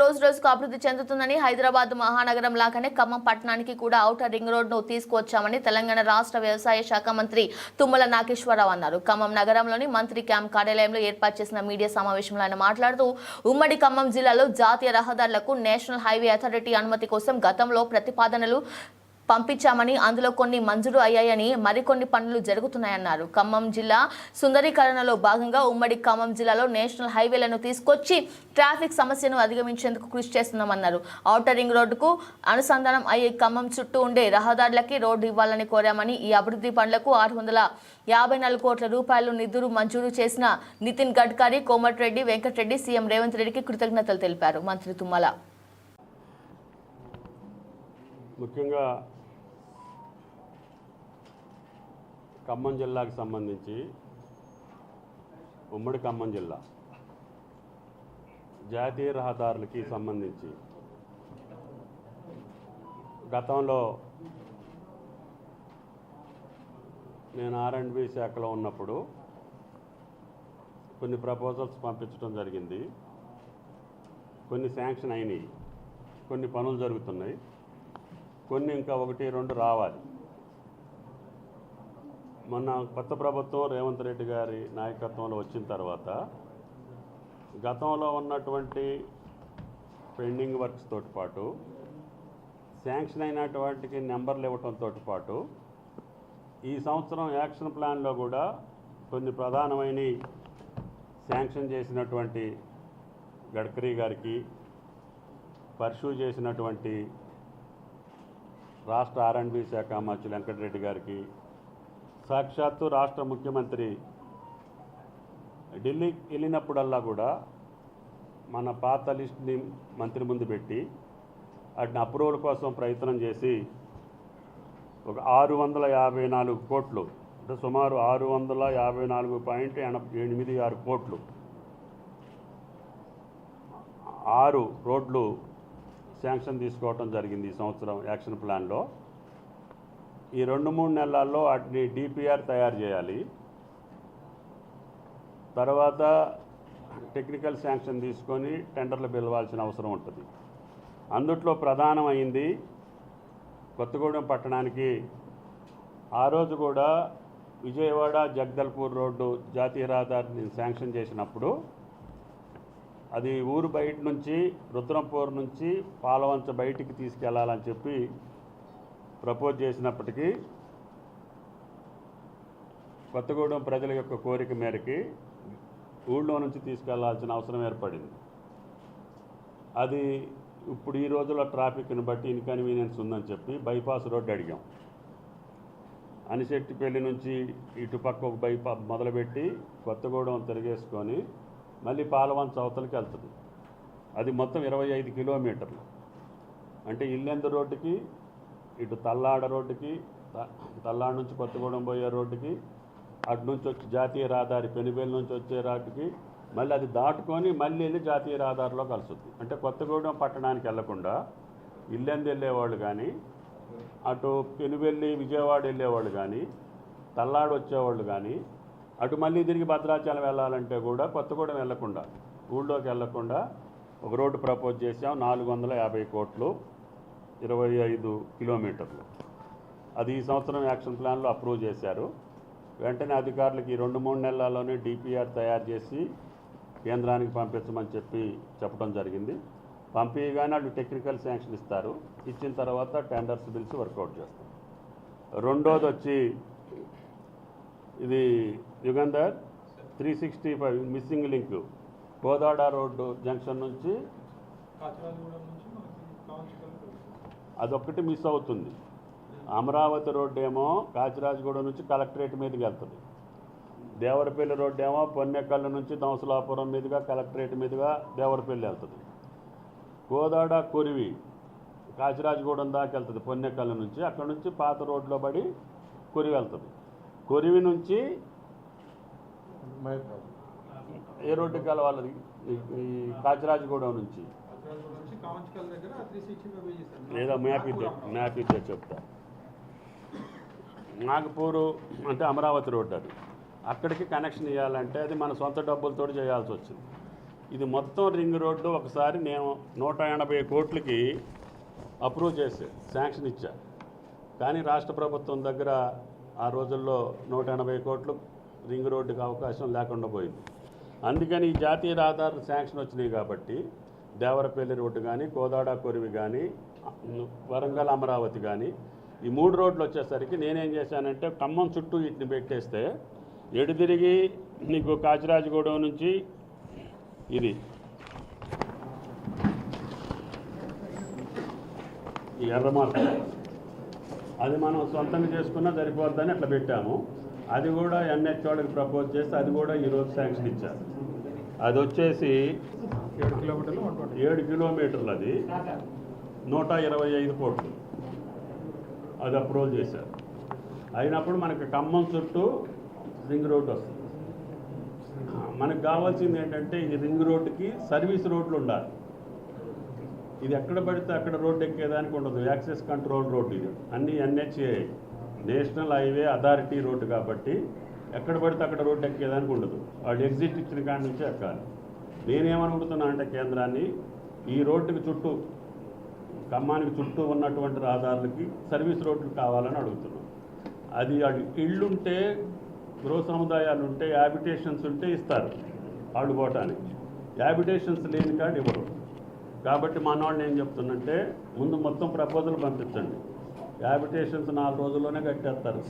రోజు రోజుకు అభివృద్ధి చెందుతుందని హైదరాబాద్ మహానగరం లాగానే ఖమ్మం పట్టణానికి కూడా ఔటర్ రింగ్ రోడ్ను తీసుకువచ్చామని తెలంగాణ రాష్ట్ర వ్యవసాయ శాఖ మంత్రి తుమ్మల నాగేశ్వరరావు అన్నారు. ఖమ్మం నగరంలోని మంత్రి క్యాంప్ కార్యాలయంలో ఏర్పాటు చేసిన మీడియా సమావేశంలో ఆయన మాట్లాడుతూ ఉమ్మడి ఖమ్మం జిల్లాలో జాతీయ రహదారులకు నేషనల్ హైవే అథారిటీ అనుమతి కోసం గతంలో ప్రతిపాదనలు పంపించామని అందులో కొన్ని మంజూరు అయ్యాయని మరికొన్ని పనులు జరుగుతున్నాయన్నారు. ఖమ్మం జిల్లా సుందరీకరణలో భాగంగా ఉమ్మడి ఖమ్మం జిల్లాలో నేషనల్ హైవేలను తీసుకొచ్చి ట్రాఫిక్ సమస్యను అధిగమించేందుకు కృషి చేస్తున్నామన్నారు. ఔటర్ రింగ్ రోడ్డుకు అనుసంధానం అయ్యే ఖమ్మం చుట్టూ ఉండే రహదారులకి రోడ్డు ఇవ్వాలని కోరామని ఈ అభివృద్ధి పనులకు ఆరు వందల యాభై నాలుగు కోట్ల రూపాయలు నిధులు మంజూరు చేసిన నితిన్ గడ్కరీ కోమటిరెడ్డి వెంకటరెడ్డి సీఎం రేవంత్ రెడ్డికి కృతజ్ఞతలు తెలిపారు. మంత్రి తుమ్మల. ముఖ్యంగా ఖమ్మం జిల్లాకు సంబంధించి ఉమ్మడి ఖమ్మం జిల్లా జాతీయ రహదారులకి సంబంధించి గతంలో నేను ఆర్ అండ్ బి శాఖలో ఉన్నప్పుడు కొన్ని ప్రపోజల్స్ పంపించడం జరిగింది. కొన్ని శాంక్షన్ అయినాయి. కొన్ని పనులు జరుగుతున్నాయి. కొన్ని ఇంకా ఒకటి రెండు రావాలి. మొన్న కొత్త ప్రభుత్వం రేవంత్ రెడ్డి గారి నాయకత్వంలో వచ్చిన తర్వాత గతంలో ఉన్నటువంటి పెండింగ్ వర్క్స్ తోటి పాటు శాంక్షన్ అయినటువంటికి నెంబర్లు ఇవ్వటంతో పాటు ఈ సంవత్సరం యాక్షన్ ప్లాన్లో కూడా కొన్ని ప్రధానమైన శాంక్షన్ చేసినటువంటి గడ్కరీ గారికి పర్సూ చేసినటువంటి రాష్ట్ర ఆర్ఎండ్బి శాఖ మంత్రి వెంకటరెడ్డి గారికి సాక్షాత్తు రాష్ట్ర ముఖ్యమంత్రి. ఢిల్లీకి వెళ్ళినప్పుడల్లా కూడా మన పాత లిస్ట్ని మంత్రి ముందు పెట్టి వాటిని అప్రూవల్ కోసం ప్రయత్నం చేసి ఒక ఆరు వందల యాభై నాలుగు కోట్లు అంటే సుమారు ఆరు వందల యాభై నాలుగు పాయింట్ ఎనభై ఎనిమిది ఆరు కోట్లు ఆరు రోడ్లు శాంక్షన్ తీసుకోవటం జరిగింది ఈ సంవత్సరం యాక్షన్ ప్లాన్లో. ఈ రెండు మూడు నెలల్లో వాటిని డిపిఆర్ తయారు చేయాలి. తర్వాత టెక్నికల్ శాంక్షన్ తీసుకొని టెండర్లు పిలవాల్సిన అవసరం ఉంటుంది. అందుట్లో ప్రధానమైంది కొత్తగూడెం పట్టణానికి ఆ రోజు కూడా విజయవాడ జగదల్పూర్ రోడ్డు జాతీయ రహదారిని శాంక్షన్ చేసినప్పుడు అది ఊరు బయట నుంచి రుద్రంపూర్ నుంచి పాలవంచ బయటికి తీసుకెళ్ళాలని చెప్పి ప్రపోజ్ చేసినప్పటికీ కొత్తగూడెం ప్రజల యొక్క కోరిక మేరకి ఊళ్ళో నుంచి తీసుకెళ్ళాల్సిన అవసరం ఏర్పడింది. అది ఇప్పుడు ఈ రోజుల్లో ట్రాఫిక్ని బట్టి ఇన్కన్వీనియన్స్ ఉందని చెప్పి బైపాస్ రోడ్డు అడిగాం. అనిశెట్టిపల్లి నుంచి ఇటుపక్క ఒక బైపా మొదలుపెట్టి కొత్తగూడెం తిరిగేసుకొని మళ్ళీ పాలవంచ అవతలకి వెళ్తుంది. అది మొత్తం ఇరవై ఐదు కిలోమీటర్లు. అంటే ఇల్లెందు రోడ్డుకి ఇటు తల్లాడ రోడ్డుకి తల్లాడ నుంచి కొత్తగూడెం పోయే రోడ్డుకి అటు నుంచి వచ్చి జాతీయ రహదారి పెనుబేలు నుంచి వచ్చే రోడ్డుకి మళ్ళీ అది దాటుకొని మళ్ళీ వెళ్ళి జాతీయ రహదారిలో కలుస్తుంది. అంటే కొత్తగూడెం పట్టణానికి వెళ్ళకుండా ఇల్లెందు వెళ్ళేవాళ్ళు కానీ అటు పెనుబెల్లి విజయవాడ వెళ్ళేవాళ్ళు కానీ తల్లాడు వచ్చేవాళ్ళు కానీ అటు మళ్ళీ తిరిగి భద్రాచలం వెళ్ళాలంటే కూడా కొత్తగూడెం వెళ్ళకుండా ఊళ్ళోకి వెళ్ళకుండా ఒక రోడ్డు ప్రపోజ్ చేసాం నాలుగు వందల యాభై కోట్లు. ఇరవై ఐదు కిలోమీటర్లు. అది ఈ సంవత్సరం యాక్షన్ ప్లాన్లో అప్రూవ్ చేశారు. వెంటనే అధికారులకి రెండు మూడు నెలల్లోనే డిపిఆర్ తయారు చేసి కేంద్రానికి పంపించమని చెప్పి చెప్పడం జరిగింది. పంపించగానే వాళ్ళు టెక్నికల్ శాంక్షన్ ఇస్తారు. ఇచ్చిన తర్వాత టెండర్స్ బిల్స్ వర్కౌట్ చేస్తాం రెండోది వచ్చి ఇది Yugandhar three sixty five missing link Kodad road junction నుంచి అదొక్కటి మిస్ అవుతుంది. అమరావతి రోడ్డు ఏమో కాచిరాజగూడెం నుంచి కలెక్టరేట్ మీదకి వెళ్తుంది. దేవరపల్లి రోడ్డు ఏమో పొన్నెకల్లు నుంచి దంసలాపురం మీదుగా కలెక్టరేట్ మీదుగా దేవరపల్లి వెళ్తుంది. కోదాడ కొరివి కాచిరాజగూడెం దాకా వెళ్తుంది పొన్నెకల్లు నుంచి. అక్కడ నుంచి పాత రోడ్లో పడి కొరివి వెళ్తుంది. కొరివి నుంచి ఏ రోడ్డుకి వెళ్ళాలి ఈ- ఈ కాచిరాజగూడెం నుంచి. లేదా మ్యాప్ ఇద్దే మ్యాప్ ఇద్దే చెప్తా. నాగపూరు అంటే అమరావతి రోడ్డు అది. అక్కడికి కనెక్షన్ ఇవ్వాలంటే అది మన సొంత డబ్బులతో చేయాల్సి వచ్చింది. ఇది మొత్తం రింగ్ రోడ్డు ఒకసారి నేను నూట ఎనభై కోట్లకి అప్రూవ్ చేసి శాంక్షన్ ఇచ్చా. కానీ రాష్ట్ర ప్రభుత్వం దగ్గర ఆ రోజుల్లో నూట ఎనభై కోట్లు రింగ్ రోడ్డుకి అవకాశం లేకుండా పోయింది. అందుకని ఈ జాతీయ రహదారులు శాంక్షన్ వచ్చినాయి కాబట్టి దేవరపల్లి రోడ్డు కానీ కోదాడ కొరివి కానీ వరంగల్ అమరావతి కానీ ఈ మూడు రోడ్లు వచ్చేసరికి నేనేం చేశానంటే ఖమ్మం చుట్టూ వీటిని పెట్టేస్తే ఎడు తిరిగి నీకు కాచిరాజగూడెం నుంచి ఇది ఈ ఎర్రమార్క అది మనం సొంతంగా చేసుకున్నా సరిపోద్దని అట్లా పెట్టాము. అది కూడా ఎన్హెచ్ వాళ్ళకి ప్రపోజ్ చేస్తే అది కూడా ఈరోజు శాంక్షన్ ఇచ్చారు. అది వచ్చేసి ఏడు కిలోమీటర్లు వన్ ట్వంటీ ఏడు కిలోమీటర్లు అది. నూట ఇరవై ఐదు కోట్లు. అది అప్రూవల్ చేశారు. అయినప్పుడు మనకి ఖమ్మం చుట్టూ రింగ్ రోడ్డు వస్తుంది. మనకు కావాల్సింది ఏంటంటే ఈ రింగ్ రోడ్డుకి సర్వీస్ రోడ్లు ఉండాలి. ఇది ఎక్కడ పడితే అక్కడ రోడ్డు ఎక్కేదానికి ఉండదు. యాక్సెస్ కంట్రోల్ రోడ్డు ఇది. అన్ని NHA national highway authority road కాబట్టి ఎక్కడ పడితే అక్కడ రోడ్డు ఎక్కేదానికి ఉండదు. వాళ్ళు ఎగ్జిట్ ఇచ్చిన కాడి నుంచి ఎక్కాలి. నేనేమనుకుంటున్నా అంటే కేంద్రాన్ని ఈ రోడ్డుకి చుట్టూ ఖమ్మానికి చుట్టూ ఉన్నటువంటి రహదారులకి సర్వీస్ రోడ్లు కావాలని అడుగుతున్నాం. అది ఇళ్ళుంటే గృహ సముదాయాలు ఉంటే హ్యాబిటేషన్స్ ఉంటే ఇస్తారు వాళ్ళు పోవటానికి హ్యాబిటేషన్స్ లేని కాడ ఇవ్వరు. కాబట్టి మన వాళ్ళు ఏం చెప్తున్నంటే ముందు మొత్తం ప్రపోజల్ పంపించండి. హ్యాబిటేషన్స్ నాలుగు రోజుల్లోనే కట్టేస్తారు.